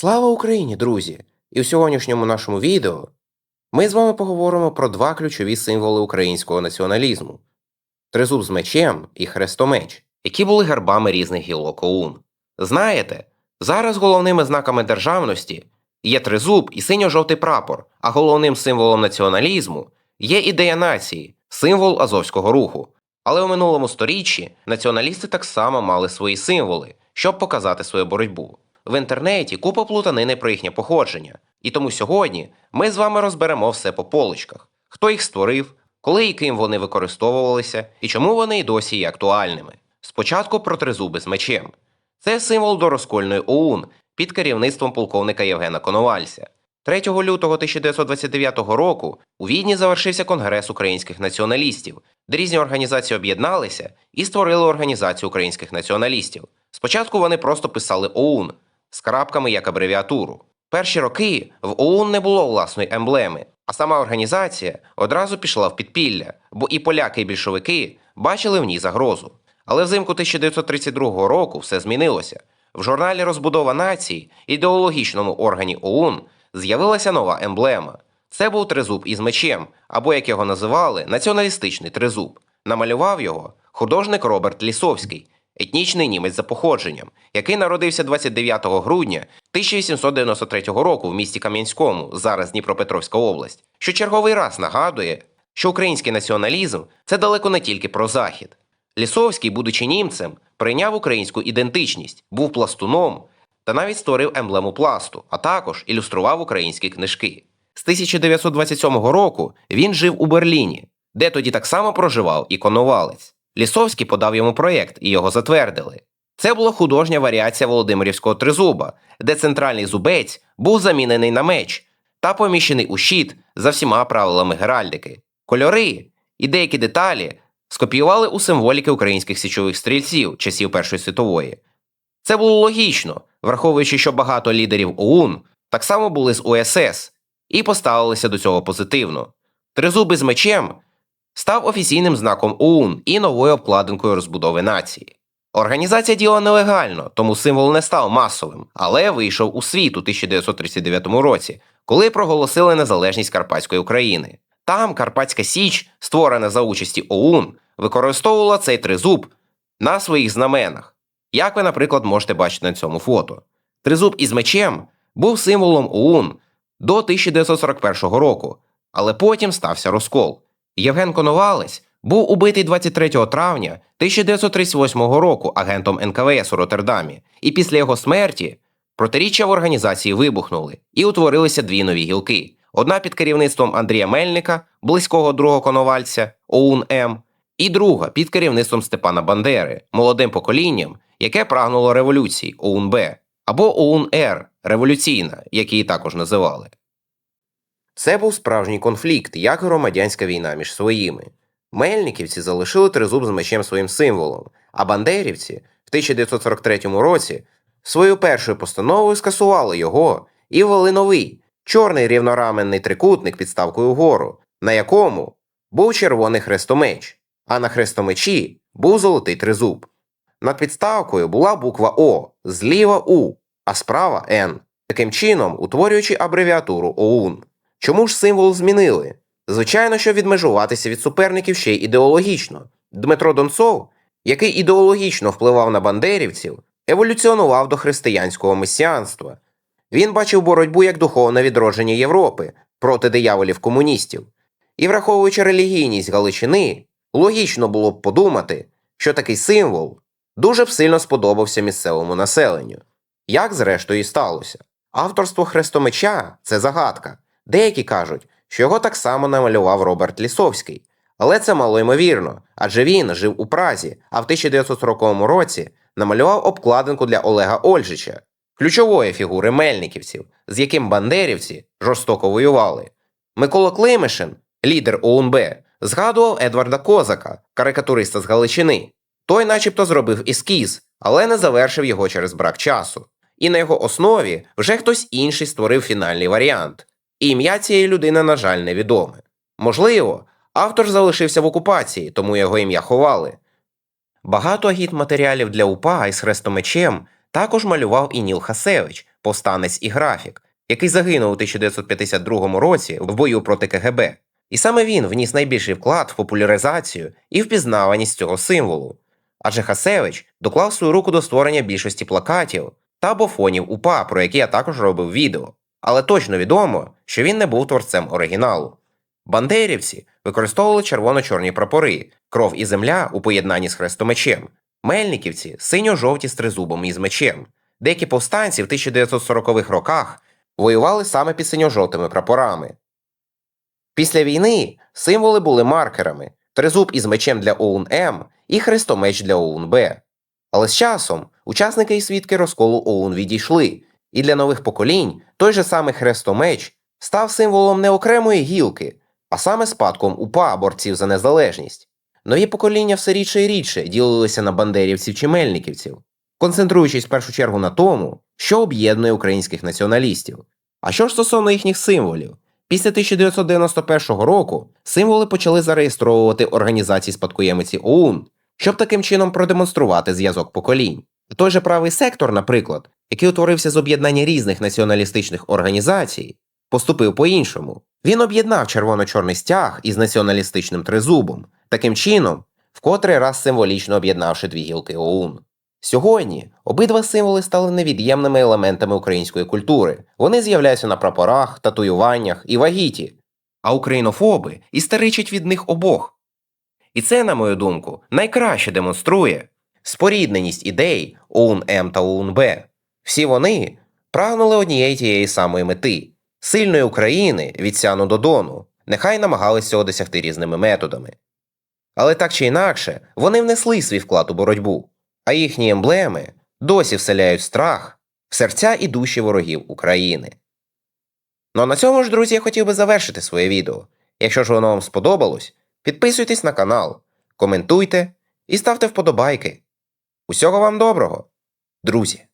Слава Україні, друзі! І в сьогоднішньому нашому відео ми з вами поговоримо про два ключові символи українського націоналізму тризуб з мечем і хрестомеч, які були гербами різних гілок ОУН. Знаєте, зараз головними знаками державності є тризуб і синьо-жовтий прапор, а головним символом націоналізму є ідея нації, символ Азовського руху. Але у минулому сторіччі націоналісти так само мали свої символи, щоб показати свою боротьбу. В інтернеті купа плутанини про їхнє походження, і тому сьогодні ми з вами розберемо все по полочках: хто їх створив, коли і ким вони використовувалися, і чому вони й досі є актуальними. Спочатку про тризуби з мечем. Це символ дорозкольної ОУН під керівництвом полковника Євгена Коновальця. 3 лютого 1929 року у Відні завершився Конгрес українських націоналістів, де різні організації об'єдналися і створили організацію українських націоналістів. Спочатку вони просто писали ОУН з крапками як абревіатуру. Перші роки в ОУН не було власної емблеми, а сама організація одразу пішла в підпілля, бо і поляки, і більшовики бачили в ній загрозу. Але взимку 1932 року все змінилося. В журналі Розбудова нації, ідеологічному органі ОУН, з'явилася нова емблема. Це був тризуб із мечем, або як його називали, націоналістичний тризуб. Намалював його художник Роберт Лісовський, етнічний німець за походженням, який народився 29 грудня 1893 року в місті Кам'янському, зараз Дніпропетровська область, що черговий раз нагадує, що український націоналізм це далеко не тільки про захід. Лісовський, будучи німцем, прийняв українську ідентичність, був пластуном та навіть створив емблему пласту, а також ілюстрував українські книжки. З 1927 року він жив у Берліні, де тоді так само проживав і Коновалець. Лісовський подав йому проєкт і його затвердили. Це була художня варіація Володимирівського тризуба, де центральний зубець був замінений на меч та поміщений у щит за всіма правилами геральдики. Кольори і деякі деталі скопіювали у символіки українських січових стрільців часів Першої світової. Це було логічно, враховуючи, що багато лідерів ОУН так само були з УСС і поставилися до цього позитивно. Тризуби з мечем став офіційним знаком ОУН і новою обкладинкою розбудови нації. Організація діяла нелегально, тому символ не став масовим, але вийшов у світ у 1939 році, коли проголосили незалежність Карпатської України. Там Карпатська Січ, створена за участі ОУН, використовувала цей тризуб на своїх знаменах, як ви, наприклад, можете бачити на цьому фото. Тризуб із мечем був символом ОУН до 1941 року, але потім стався розкол. Євген Коновалець був убитий 23 травня 1938 року агентом НКВС у Роттердамі, і після його смерті протиріччя в організації вибухнули і утворилися дві нові гілки: одна під керівництвом Андрія Мельника, близького другого коновальця ОУН М, і друга під керівництвом Степана Бандери, молодим поколінням, яке прагнуло революції ОУН Б або ОУН Р революційна, як її також називали. Це був справжній конфлікт, як громадянська війна між своїми. Мельниківці залишили тризуб з мечем своїм символом, а бандерівці в 1943 році свою першою постановою скасували його і ввели новий чорний рівнораменний трикутник під ставкою вгору, на якому був червоний хрестомеч, а на хрестомечі був золотий тризуб. Над підставкою була буква О, зліва У, а справа Н, таким чином утворюючи абревіатуру ОУН. Чому ж символ змінили? Звичайно, щоб відмежуватися від суперників ще й ідеологічно. Дмитро Донцов, який ідеологічно впливав на бандерівців, еволюціонував до християнського месіанства. Він бачив боротьбу як духовне відродження Європи проти дияволів комуністів. І, враховуючи релігійність Галичини, логічно було б подумати, що такий символ дуже б сильно сподобався місцевому населенню. Як зрештою і сталося? Авторство хрестомеча це загадка. Деякі кажуть, що його так само намалював Роберт Лісовський. Але це мало ймовірно, адже він жив у Празі, а в 1940 році намалював обкладинку для Олега Ольжича, ключової фігури мельниківців, з яким бандерівці жорстоко воювали. Микола Климишин, лідер ОУНБ, згадував Едварда Козака, карикатуриста з Галичини. Той начебто зробив ескіз, але не завершив його через брак часу. І на його основі вже хтось інший створив фінальний варіант. І ім'я цієї людини, на жаль, невідоме. Можливо, автор залишився в окупації, тому його ім'я ховали. Багато агітматеріалів для УПА із хрестомечем також малював і Ніл Хасевич, повстанець і графік, який загинув у 1952 році в бою проти КГБ. І саме він вніс найбільший вклад в популяризацію і впізнаваність цього символу. Адже Хасевич доклав свою руку до створення більшості плакатів та бофонів УПА, про які я також робив відео. Але точно відомо, що він не був творцем оригіналу. Бандерівці використовували червоно-чорні прапори, кров і земля у поєднанні з хрестомечем, мельниківці синьо-жовті з тризубом і з мечем. Деякі повстанці в 1940-х роках воювали саме під синьо-жовтими прапорами. Після війни символи були маркерами тризуб із мечем для ОУН-М і хрестомеч для ОУН-Б. Але з часом учасники і свідки розколу ОУН відійшли, і для нових поколінь той же самий хрестомеч став символом не окремої гілки, а саме спадком УПА борців за незалежність. Нові покоління все рідше і рідше ділилися на бандерівців чи мельниківців, концентруючись в першу чергу на тому, що об'єднує українських націоналістів. А що ж стосовно їхніх символів? Після 1991 року символи почали зареєстровувати організації спадкоємиці ОУН, щоб таким чином продемонструвати зв'язок поколінь. Той же правий сектор, наприклад, який утворився з об'єднання різних націоналістичних організацій, поступив по-іншому. Він об'єднав червоно-чорний стяг із націоналістичним тризубом, таким чином, вкотре раз символічно об'єднавши дві гілки ОУН. Сьогодні обидва символи стали невід'ємними елементами української культури. Вони з'являються на прапорах, татуюваннях і вагіті, а українофоби істеричать від них обох. І це, на мою думку, найкраще демонструє спорідненість ідей ОУН-М та ОУН-Б. Всі вони прагнули однієї тієї самої мети сильної України від Сяну до Дону, нехай намагались цього досягти різними методами. Але так чи інакше, вони внесли свій вклад у боротьбу, а їхні емблеми досі вселяють страх в серця і душі ворогів України. Ну а на цьому ж, друзі, я хотів би завершити своє відео. Якщо ж воно вам сподобалось, підписуйтесь на канал, коментуйте і ставте вподобайки. Усього вам доброго, друзі!